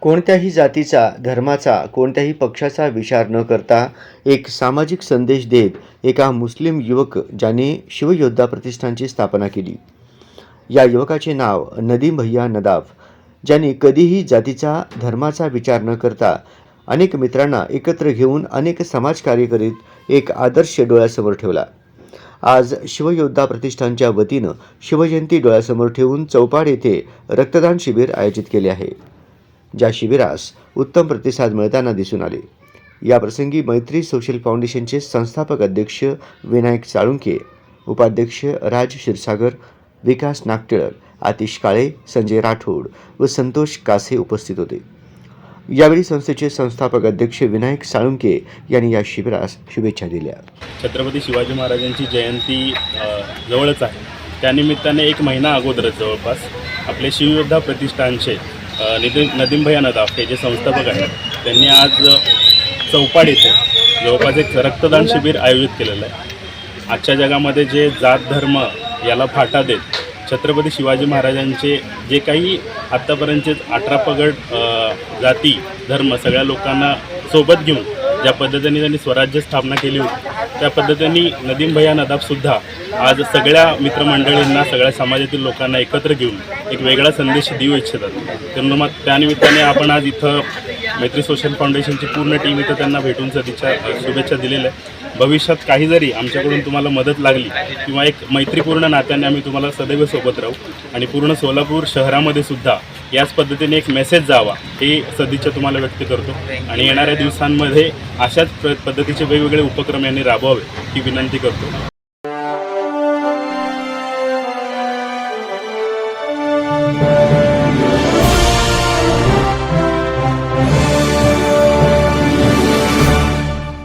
कोणत्याही जातीचा धर्माचा कोणत्याही पक्षाचा विचार न करता एक सामाजिक संदेश देत एका मुस्लिम युवक ज्याने शिवयोद्धा प्रतिष्ठानची स्थापना केली. या युवकाचे नाव नदीम भैया नदाफ ज्यांनी कधीही जातीचा धर्माचा विचार न करता अनेक मित्रांना एकत्र घेऊन अनेक समाजकार्य करीत एक आदर्श डोळ्यासमोर ठेवला. आज शिवयोद्धा प्रतिष्ठानच्या वतीनं शिवजयंती डोळ्यासमोर ठेवून चौपाड येथे रक्तदान शिबिर आयोजित केले आहे. ज्या शिबिरास उत्तम प्रतिसाद मिळताना दिसून आले. याप्रसंगी मैत्री सोशल फाउंडेशनचे संस्थापक अध्यक्ष विनायक साळुंके उपाध्यक्ष राज क्षीरसागर विकास नागटिळक आतिश काळे संजय राठोड व संतोष कासे उपस्थित होते. यावेळी संस्थेचे संस्थापक अध्यक्ष विनायक साळुंके यांनी या शिबिरास शुभेच्छा दिल्या. छत्रपती शिवाजी महाराजांची जयंती जवळच आहे. त्यानिमित्ताने एक महिना अगोदरच जवळपास आपले शिवयोद्धा प्रतिष्ठानचे अ, नितीन नदीमभैया जे संस्थापक आहेत त्यांनी आज चौपाड येथे जवळपास एक रक्तदान शिबिर आयोजित केलेलं आहे. आजच्या जगामध्ये जे जात धर्म याला फाटा देत छत्रपती शिवाजी महाराजांचे जे काही आत्तापर्यंतचे अठरा पगड जाती धर्म सगळ्या लोकांना सोबत घेऊन ज्या पद्धतीने त्यांनी स्वराज्य स्थापना केली होती त्या पद्धतीने नदीम भैया नदाबसुद्धा आज सगळ्या मित्रमंडळींना सगळ्या समाजातील लोकांना एकत्र घेऊन एक वेगळा संदेश देऊ इच्छितात. तर मग त्यानिमित्ताने आपण आज इथं मैत्री सोशल फाउंडेशनची पूर्ण टीम इथं त्यांना भेटून सदिच्छा शुभेच्छा दिलेल्या आहे भविष्यात काही जरी आमच्याकडून तुम्हाला मदत लागली किंवा एक मैत्रीपूर्ण नात्याने आम्ही तुम्हाला सदैव सोबत राहू आणि पूर्ण सोलापूर शहरामध्ये सुद्धा याच पद्धतीने एक मेसेज जावा हे सदिच्छा तुम्हाला व्यक्त करतो. आणि येणाऱ्या दिवसांमध्ये अशाच पद्धतीचे वेगवेगळे उपक्रम यांनी राबवावे ही विनंती करतो.